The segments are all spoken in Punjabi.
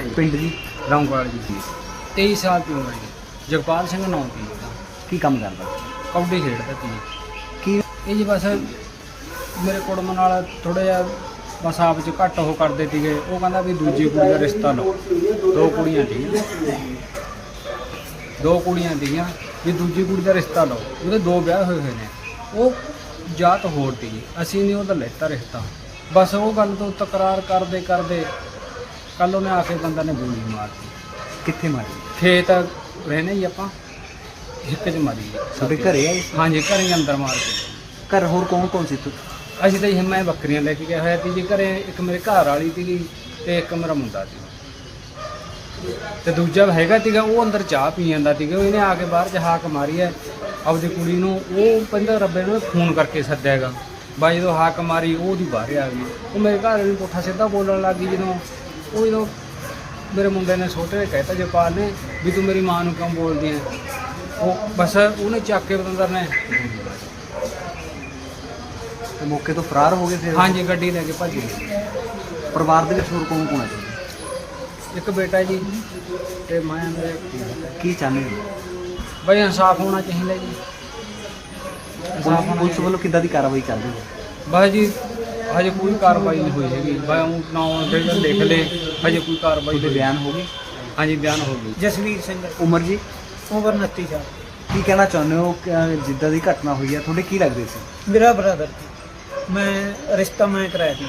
ਹੈ ਜੀ। ਪਿੰਡ ਜੀ? ਲੌਂਗਵਾਲ ਜੀ। 23 ਸਾਲ ਦੀ ਉਮਰ ਜੀ। ਜਗਪਾਲ ਸਿੰਘ ਨਾਮ ਦੀ ਉਹਦਾ ਕੀ ਕੰਮ ਕਰਦਾ? ਕਬੱਡੀ ਖੇਡਦਾ ਸੀ ਕੀ? ਇਹ ਜੀ ਬਸ ਮੇਰੇ ਕੁੜਮ ਨਾਲ ਥੋੜਾ ਜਿਹਾ ਬਸ ਆਪ ਚ ਘੱਟ ਉਹ ਕਰਦੇ ਸੀਗੇ। ਉਹ ਕਹਿੰਦਾ ਵੀ ਦੂਜੀ ਕੁੜੀ ਦਾ ਰਿਸ਼ਤਾ ਲਓ। ਦੋ ਕੁੜੀਆਂ ਸੀਗੀਆਂ। ਦੋ ਕੁੜੀਆਂ ਸੀਗੀਆਂ ਵੀ ਦੂਜੀ ਕੁੜੀ ਦਾ ਰਿਸ਼ਤਾ ਲਓ। ਉਹਦੇ ਦੋ ਵਿਆਹ ਹੋਏ ਹੋਏ ਨੇ। ਉਹ ਜਾਤ ਹੋਰ ਸੀ ਅਸੀਂ ਨਹੀਂ ਉਹਦਾ ਲੈਤਾ ਰਿਸ਼ਤਾ। ਬਸ ਉਹ ਗੱਲ ਤੋਂ ਤਕਰਾਰ ਕਰਦੇ ਕਰਦੇ ਕੱਲ ਉਹਨੇ ਆ ਕੇ ਬੰਦਾ ਨੇ ਗੋਲੀ ਮਾਰਤੀ ਕਿੱਥੇ ਮਾਰੀ? ਖੇਤ ਰਹਿਨੇ ਹੀ ਆਪਾਂ। ਹਿੱਕ ਚ ਮਾਰੀ। ਤੁਹਾਡੇ ਘਰੇ ਆਏ ਸੀ? ਹਾਂਜੀ ਘਰੇ ਹੀ ਅੰਦਰ ਮਾਰ ਕੇ ਘਰ ਹੋਰ ਕੌਣ ਕੌਣ ਸੀ ਤੂੰ ਅਸੀਂ ਤਾਂ ਜੀ ਮੈਂ ਬੱਕਰੀਆਂ ਲੈ ਕੇ ਗਿਆ ਹੋਇਆ ਸੀ ਜੀ ਘਰੇ। ਇੱਕ ਮੇਰੇ ਘਰ ਵਾਲੀ ਸੀਗੀ ਤੇ ਇੱਕ ਮੇਰਾ ਮੁੰਡਾ ਸੀ। ਤੇ ਦੂਜਾ ਹੈਗਾ ਸੀਗਾ ਉਹ ਅੰਦਰ ਚਾਹ ਪੀ ਜਾਂਦਾ ਸੀਗਾ। ਇਹਨੇ ਆ ਕੇ ਬਾਹਰ ਚ ਹਾਕ ਮਾਰੀ ਹੈ। ਆਪਦੀ ਕੁੜੀ ਨੂੰ ਉਹ ਕਹਿੰਦਾ ਰੱਬੇ ਨੂੰ ਫੋਨ ਕਰਕੇ ਸੱਦਿਆਗਾ ਬਾਈ ਜਦੋਂ ਹਾਕ ਮਾਰੀ ਉਹ ਉਹਦੀ ਬਾਹਰ ਆ ਗਈ। ਉਹ ਮੇਰੇ ਘਰ ਵਾਲੀ ਨੂੰ ਪੁੱਠਾ ਸਿੱਧਾ ਬੋਲਣ ਲੱਗ ਗਈ ਜਦੋਂ ਉਹ ਜਦੋਂ ਮੇਰੇ ਮੁੰਡੇ ਨੇ ਛੋਟੇ ਨੇ ਕਹਿਤਾ ਜਪਾਲ ਨੇ ਵੀ ਤੂੰ ਮੇਰੀ ਮਾਂ ਨੂੰ ਕਿਉਂ ਬੋਲਦੀ ਹੈ ਉਹ ਬਸ ਉਹਨੇ ਚੱਕ ਕੇ ਬਤੰਦਰ ਨੇ ਤੇ ਮੌਕੇ ਤੋਂ ਫਰਾਰ ਹੋ ਗਏ ਫਿਰ? ਹਾਂਜੀ ਗੱਡੀ ਲੈ ਕੇ ਭੱਜ ਗਏ। ਪਰਿਵਾਰ ਦੇ ਵਿੱਚ ਹੋਰ ਕੌਣ ਕੌਣ ਹੈ? ਇੱਕ ਬੇਟਾ ਜੀ ਤੇ ਮੈਂ ਮੇਰੇ ਕੀ ਚਾਹੁੰਦੇ ਹੋ? ਬਈ ਇਨਸਾਫ ਹੋਣਾ ਚਾਹੀਦਾ ਜੀ। ਪੁਲਿਸ ਵੱਲੋਂ ਕਿੱਦਾਂ ਦੀ ਕਾਰਵਾਈ ਰਹੀ ਹੈ? ਬਸ ਜੀ ਹਜੇ ਕੋਈ ਕਾਰਵਾਈ ਨਹੀਂ ਹੋਈ ਹੈਗੀ। ਬਈ ਉਹ ਨਾਮ ਜਿਹੜੇ ਲਿਖ ਲੇ ਹਜੇ ਕੋਈ ਕਾਰਵਾਈ ਹੋਈ ਬਿਆਨ ਹੋ ਗਏ ਹਾਂਜੀ ਬਿਆਨ ਹੋ ਗਈ। ਜਸਵੀਰ ਸਿੰਘ। ਉਮਰ ਜੀ? ਉਮਰ 29 ਸਾਲ। ਕੀ ਕਹਿਣਾ ਚਾਹੁੰਦੇ ਹੋ? ਕਿ ਜਿੱਦਾਂ ਦੀ ਘਟਨਾ ਹੋਈ ਹੈ ਤੁਹਾਡੇ ਕੀ ਲੱਗਦੇ ਸੀ? ਮੇਰਾ ਬ੍ਰਦਰ ਮੈਂ ਰਿਸ਼ਤਾ ਮੈਂ ਕਰਾਇਆ ਸੀ।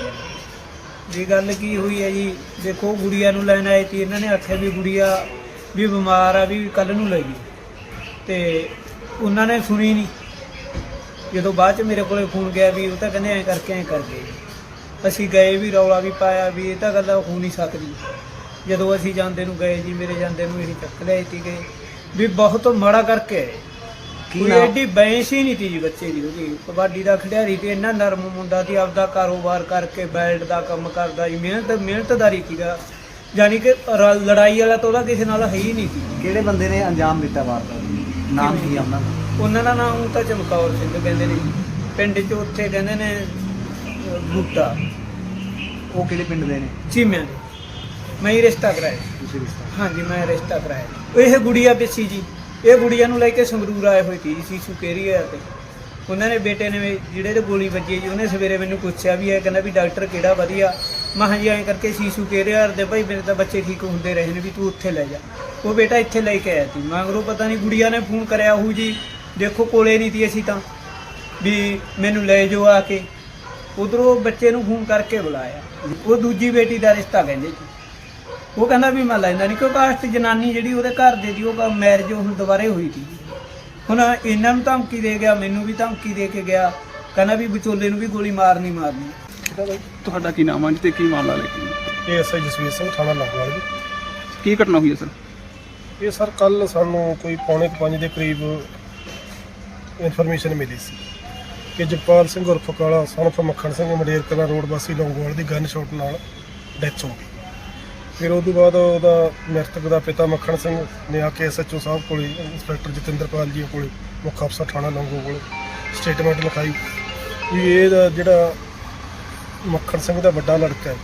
ਜੀ ਗੱਲ ਕੀ ਹੋਈ ਹੈ ਜੀ ਦੇਖੋ ਗੁੜੀਆ ਨੂੰ ਲੈਣ ਆਏ ਸੀ ਇਹਨਾਂ ਨੇ ਆਖਿਆ ਵੀ ਗੁੜੀਆ ਵੀ ਬਿਮਾਰ ਆ ਵੀ ਕੱਲ ਨੂੰ ਲੈ ਗਈ। ਤੇ ਉਹਨਾਂ ਨੇ ਸੁਣੀ ਨਹੀਂ। ਜਦੋਂ ਬਾਅਦ ਚ ਮੇਰੇ ਕੋਲੇ ਫੋਨ ਗਿਆ ਵੀ ਉਹ ਤਾਂ ਕਹਿੰਦੇ ਐਂ ਕਰਕੇ ਐਂ ਕਰਕੇ। ਅਸੀਂ ਗਏ ਵੀ ਰੌਲਾ ਵੀ ਪਾਇਆ ਵੀ ਇਹ ਤਾਂ ਗੱਲ ਹੋ ਨਹੀਂ ਸਕਦੀ। ਜਦੋਂ ਅਸੀਂ ਜਾਂਦੇ ਨੂੰ ਗਏ ਜੀ ਮੇਰੇ ਜਾਂਦੇ ਨੂੰ ਇਹ ਚੱਕ ਲਿਆਏ ਸੀਗੇ ਵੀ ਬਹੁਤ ਮਾੜਾ ਕਰਕੇ ਕੋਈ ਐਡੀ ਬੈਂਸ ਹੀ ਨਹੀਂ ਤੀ ਜੀ ਬੱਚੇ ਦੀ ਉਹਦੀ। ਕਬੱਡੀ ਦਾ ਖਿਡਾਰੀ ਤੇ ਇੰਨਾ ਨਰਮ ਮੁੰਡਾ ਸੀ ਆਪਦਾ ਕਾਰੋਬਾਰ ਕਰਕੇ ਬੈਲਟ ਦਾ ਕੰਮ ਕਰਦਾ ਜੀ ਮਿਹਨਤ ਮਿਹਨਤਦਾਰੀ ਸੀਗਾ। ਯਾਨੀ ਕਿ ਲੜਾਈ ਵਾਲਾ ਤਾਂ ਉਹਦਾ ਕਿਸੇ ਨਾਲ ਹੈ ਹੀ ਨਹੀਂ ਸੀ। ਕਿਹੜੇ ਬੰਦੇ ਨੇ ਅੰਜਾਮ ਦਿੱਤਾ ਵਾਰਦਾਤ? ਨਾਮ ਕੀ ਆ ਉਹਨਾਂ ਦਾ? ਉਹਨਾਂ ਦਾ ਨਾਮ ਤਾਂ ਚਮਕੌਰ ਸਿੰਘ ਕਹਿੰਦੇ ਨੇ। ਪਿੰਡ 'ਚ ਉੱਥੇ ਕਹਿੰਦੇ ਨੇ ਬੂਟਾ। ਉਹ ਕਿਹੜੇ ਪਿੰਡ ਦੇ ਨੇ? ਚੀਮਿਆਂ ਦੇ। ਮੈਂ ਹੀ ਰਿਸ਼ਤਾ ਕਰਾਇਆ। ਤੁਸੀਂ ਰਿਸ਼ਤਾ ਹਾਂਜੀ ਮੈਂ ਰਿਸ਼ਤਾ ਕਰਾਇਆ। ਇਹ ਗੁੜੀਆ ਪਿੱਛੀ ਜੀ। ਇਹ ਗੁੜੀਆ ਨੂੰ ਲੈ ਕੇ ਸੰਗਰੂਰ ਆਏ ਹੋਏ ਸੀ ਜੀ ਸੀਸੂ ਕੇਰੀਆ ਤੇ। ਉਹਨਾਂ ਨੇ ਬੇਟੇ ਨੇ ਜਿਹੜੇ ਤੇ ਗੋਲੀ ਵੱਜੀ ਜੀ ਉਹਨੇ ਸਵੇਰੇ ਮੈਨੂੰ ਪੁੱਛਿਆ ਵੀ ਇਹ ਕਹਿੰਦਾ ਵੀ ਡਾਕਟਰ ਕਿਹੜਾ ਵਧੀਆ। ਮੈਂ ਕਿਹਾ ਜੀ ਐਂ ਕਰਕੇ ਸੀਸੂ ਕੇਰੀਆ ਦੇ ਭਾਈ ਮੇਰੇ ਤਾਂ ਬੱਚੇ ਠੀਕ ਹੁੰਦੇ ਰਹੇ ਨੇ ਵੀ ਤੂੰ ਉੱਥੇ ਲੈ ਜਾ। ਉਹ ਬੇਟਾ ਇੱਥੇ ਲੈ ਕੇ ਆਇਆ ਸੀ। ਮਗਰੋਂ ਪਤਾ ਨਹੀਂ ਗੁੜੀਆ ਨੇ ਫੋਨ ਕਰਿਆ ਹੂ ਜੀ ਦੇਖੋ ਕੋਲੇ ਨਹੀਂ ਤੀ ਅਸੀਂ ਤਾਂ। ਵੀ ਮੈਨੂੰ ਲੈ ਜਾਓ ਆ ਕੇ। ਉਧਰੋਂ ਬੱਚੇ ਨੂੰ ਫੋਨ ਕਰਕੇ ਬੁਲਾਇਆ। ਉਹ ਦੂਜੀ ਬੇਟੀ ਦਾ ਰਿਸ਼ਤਾ ਕਹਿੰਦੇ ਸੀ। ਉਹ ਕਹਿੰਦਾ ਵੀ ਮੈਂ ਲੈਂਦਾ ਨਹੀਂ ਕਿਉਂਕਿ ਆਸਤ ਜਨਾਨੀ ਜਿਹੜੀ ਉਹਦੇ ਘਰ ਦੇ ਦੀ ਉਹ ਮੈਰਿਜ ਹੁਣ ਦੁਬਾਰੇ ਹੋਈ ਸੀ। ਹੁਣ ਇਹਨਾਂ ਨੂੰ ਧਮਕੀ ਦੇ ਗਿਆ ਮੈਨੂੰ ਵੀ ਧਮਕੀ ਦੇ ਕੇ ਗਿਆ। ਕਹਿੰਦਾ ਵੀ ਵਿਚੋਲੇ ਨੂੰ ਵੀ ਗੋਲੀ ਮਾਰਨੀ ਮਾਰਨੀ। ਤੁਹਾਡਾ ਕੀ ਨਾਮ ਹੈ ਤੇ ਕੀ ਮਾਮਲਾ ਲੈ ਕੇ ਇਹ ਐਸਆਈ ਜਸਵੀਰ ਸਿੰਘ ਥਾਣਾ ਲੰਗਵਾਲ ਜੀ। ਕੀ ਘਟਨਾ ਹੋਈ ਹੈ ਸਰ? ਇਹ ਸਰ ਕੱਲ ਸਾਨੂੰ ਕੋਈ ਪੌਣੇ 5 ਦੇ ਕਰੀਬ ਇਨਫੋਰਮੇਸ਼ਨ ਮਿਲੀ ਸੀ ਕਿ ਜਪਾਲ ਸਿੰਘ ਉਰਫ ਕਾਲਾ ਸਨਫ ਮੱਖਣ ਸਿੰਘ, ਮੰਡੇਰ ਕਲਾ ਰੋਡ ਵਾਸੀ ਲੌਂਗੋਵਾਲ ਦੀ ਗਨ ਸ਼ਾਟ ਨਾਲ ਡੈਥ ਹੋ ਗਈ। ਫਿਰ ਉਸ ਤੋਂ ਬਾਅਦ ਉਹਦਾ ਮ੍ਰਿਤਕ ਦਾ ਪਿਤਾ ਮੱਖਣ ਸਿੰਘ ਨੇ ਆ ਕੇ ਐਸਐਚਓ ਸਾਹਿਬ ਕੋਲੇ ਇੰਸਪੈਕਟਰ ਜਤਿੰਦਰਪਾਲ ਜੀ ਕੋਲੇ, ਮੁੱਖ ਅਫਸਰ ਥਾਣਾ ਲੌਂਗੋ ਕੋਲੇ ਸਟੇਟਮੈਂਟ ਲਿਖਾਈ ਵੀ ਇਹਦਾ ਜਿਹੜਾ ਮੱਖਣ ਸਿੰਘ ਦਾ ਵੱਡਾ ਲੜਕਾ ਹੈ,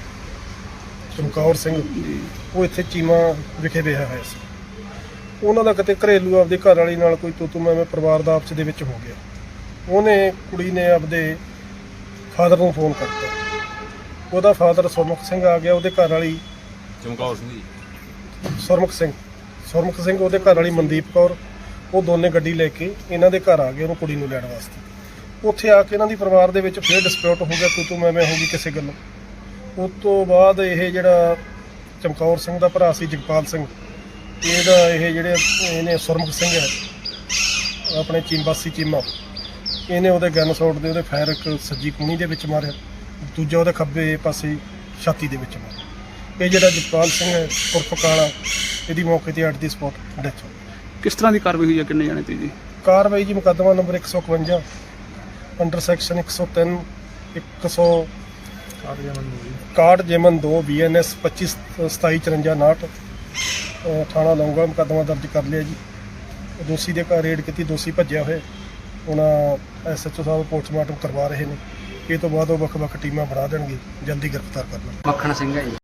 ਚਮਕੌਰ ਸਿੰਘ, ਉਹ ਇੱਥੇ ਚੀਮਾ ਵਿਖੇ ਵਿਆਹ ਹੋਇਆ ਸੀ। ਉਹਨਾਂ ਦਾ ਕਿਤੇ ਘਰੇਲੂ ਆਪਦੇ ਘਰ ਵਾਲੀ ਨਾਲ ਕੋਈ ਤੂੰ ਤੂੰ ਮੈਂ ਮੈਂ ਪਰਿਵਾਰ ਦਾ ਆਪਸ ਦੇ ਵਿੱਚ ਹੋ ਗਿਆ। ਉਹਨੇ ਕੁੜੀ ਨੇ ਆਪਦੇ ਫਾਦਰ ਨੂੰ ਫੋਨ ਕਰਤਾ। ਉਹਦਾ ਫਾਦਰ ਸੁਰਮੁਖ ਸਿੰਘ ਆ ਗਿਆ ਉਹਦੇ ਘਰ ਵਾਲੀ ਚਮਕੌਰ ਸਿੰਘ ਜੀ। ਸੁਰਮੁਖ ਸਿੰਘ। ਸੁਰਮੁਖ ਸਿੰਘ ਉਹਦੇ ਘਰ ਵਾਲੀ ਮਨਦੀਪ ਕੌਰ ਉਹ ਦੋਨੇ ਗੱਡੀ ਲੈ ਕੇ ਇਹਨਾਂ ਦੇ ਘਰ ਆ ਗਏ ਉਹਨੂੰ ਕੁੜੀ ਨੂੰ ਲੈਣ ਵਾਸਤੇ। ਉੱਥੇ ਆ ਕੇ ਇਹਨਾਂ ਦੀ ਪਰਿਵਾਰ ਦੇ ਵਿੱਚ ਫੇਰ ਡਿਸਪਿਊਟ ਹੋ ਗਿਆ ਤੂੰ ਤੂੰ ਮੈਂ ਮੈਂ ਹੋ ਗਈ ਕਿਸੇ ਗੱਲੋਂ। ਉਸ ਤੋਂ ਬਾਅਦ ਇਹ ਜਿਹੜਾ ਚਮਕੌਰ ਸਿੰਘ ਦਾ ਭਰਾ ਸੀ ਜਗਪਾਲ ਸਿੰਘ ਇਹਦਾ ਇਹ ਜਿਹੜੇ ਇਹਨੇ ਸੁਰਮੁਖ ਸਿੰਘ ਹੈ ਆਪਣੇ ਚੀਮਬਾਸੀ ਚੀਮਾ ਇਹਨੇ ਉਹਦੇ ਗਨ ਸ਼ਾਟ ਦੇ ਉਹਦੇ ਫਾਇਰ ਇੱਕ ਸੱਜੀ ਕੂਣੀ ਦੇ ਵਿੱਚ ਮਾਰਿਆ ਦੂਜਾ ਉਹਦੇ ਖੱਬੇ ਪਾਸੇ ਛਾਤੀ ਦੇ ਵਿੱਚ ਮਾਰਿਆ। ਇਹ ਜਿਹੜਾ ਜਗਪਾਲ ਸਿੰਘ ਹੈ ਉਰਫ ਕਾਲਾ ਇਹਦੀ ਮੌਕੇ ਤੇ ਅੱਡ ਦੀ ਸਪੌਟ ਡੈਥ ਹੋ ਗਈ। ਕਿਸ ਤਰ੍ਹਾਂ ਦੀ ਕਾਰਵਾਈ ਹੋਈ ਹੈ ਕਿੰਨੇ ਜਾਣੇ ਤੇ ਜੀ? ਕਾਰਵਾਈ ਜੀ ਮੁਕੱਦਮਾ ਨੰਬਰ 151 ਅੰਡਰ ਸੈਕਸ਼ਨ 103 100 ਕਾਰਡ ਜਮਨ 2 ਬੀਐਨਐਸ 25 2754 ਥਾਣਾ ਲੌਂਗਾ ਮੁਕੱਦਮਾ ਦਰਜ ਕਰ ਲਿਆ ਜੀ। ਦੋਸ਼ੀ ਦੇ ਘਰ ਰੇਡ ਕੀਤੀ, ਦੋਸ਼ੀ ਭੱਜਿਆ ਹੋਇਆ। ਉਹਨਾਂ ਐਸਐਚਓ ਸਾਹਿਬ ਪੋਸਟਮਾਰਟਮ ਕਰਵਾ ਰਹੇ ਨੇ। ਇਹ ਤੋਂ ਬਾਅਦ ਉਹ ਵੱਖ-ਵੱਖ ਟੀਮਾਂ ਬਣਾ ਦੇਣਗੇ। ਜਲਦੀ ਗ੍ਰਿਫਤਾਰ ਕਰਨਾ। ਮੱਖਣ ਸਿੰਘ ਹੈ ਜੀ।